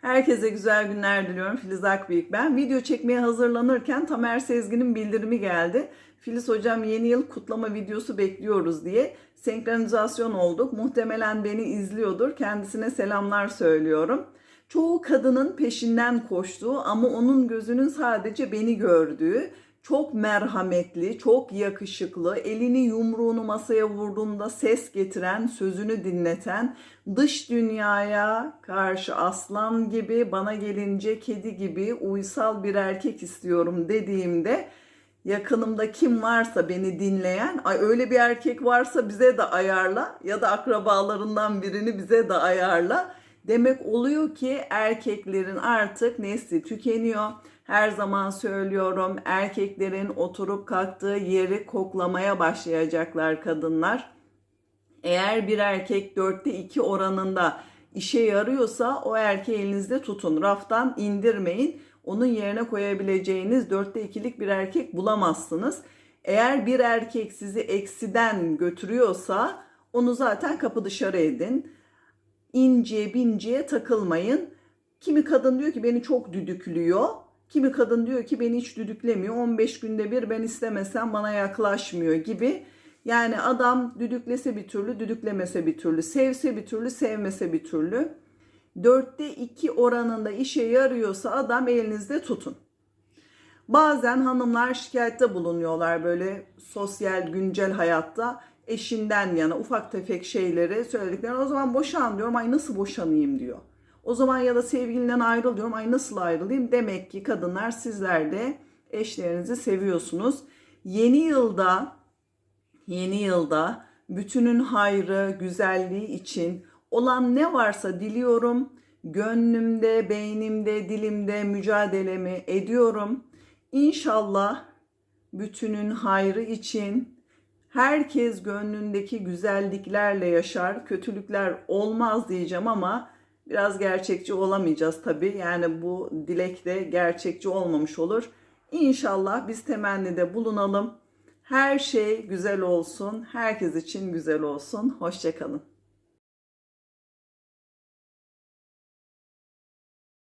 Herkese güzel günler diliyorum. Filiz Akbıyık ben. Video çekmeye hazırlanırken Tamer Sezgin'in bildirimi geldi. Filiz hocam yeni yıl kutlama videosu bekliyoruz diye senkronizasyon olduk. Muhtemelen beni izliyordur. Kendisine selamlar söylüyorum. Çoğu kadının peşinden koştuğu ama onun gözünün sadece beni gördüğü, çok merhametli, çok yakışıklı, elini yumruğunu masaya vurduğunda ses getiren, sözünü dinleten, dış dünyaya karşı aslan gibi, bana gelince kedi gibi uysal bir erkek istiyorum dediğimde yakınımda kim varsa beni dinleyen, ay öyle bir erkek varsa bize de ayarla ya da akrabalarından birini bize de ayarla. Demek oluyor ki erkeklerin artık nesli tükeniyor. Her zaman söylüyorum erkeklerin oturup kalktığı yeri koklamaya başlayacaklar kadınlar. Eğer bir erkek dörtte iki oranında işe yarıyorsa o erkeği elinizde tutun. Raftan indirmeyin. Onun yerine koyabileceğiniz dörtte ikilik bir erkek bulamazsınız. Eğer bir erkek sizi eksiden götürüyorsa onu zaten kapı dışarı edin. İnciye binciye takılmayın. Kimi kadın diyor ki beni çok düdüklüyor. Kimi kadın diyor ki beni hiç düdüklemiyor. 15 günde bir ben istemesem bana yaklaşmıyor gibi. Yani adam düdüklese bir türlü, düdüklemese bir türlü, sevse bir türlü, sevmese bir türlü. Dörtte iki oranında işe yarıyorsa adam elinizde tutun. Bazen hanımlar şikayette bulunuyorlar böyle sosyal güncel hayatta eşinden yana ufak tefek şeyleri söylediklerine o zaman boşan diyorum ay nasıl boşanayım diyor. O zaman ya da sevgilinden ayrıl diyorum ay nasıl ayrılayım demek ki kadınlar sizler de eşlerinizi seviyorsunuz. Yeni yılda yeni yılda bütünün hayrı, güzelliği için olan ne varsa diliyorum. Gönlümde, beynimde, dilimde mücadelemi ediyorum. İnşallah bütünün hayrı için herkes gönlündeki güzelliklerle yaşar. Kötülükler olmaz diyeceğim ama biraz gerçekçi olamayacağız tabii. Yani bu dilek de gerçekçi olmamış olur. İnşallah biz temennide bulunalım. Her şey güzel olsun, herkes için güzel olsun. Hoşçakalın.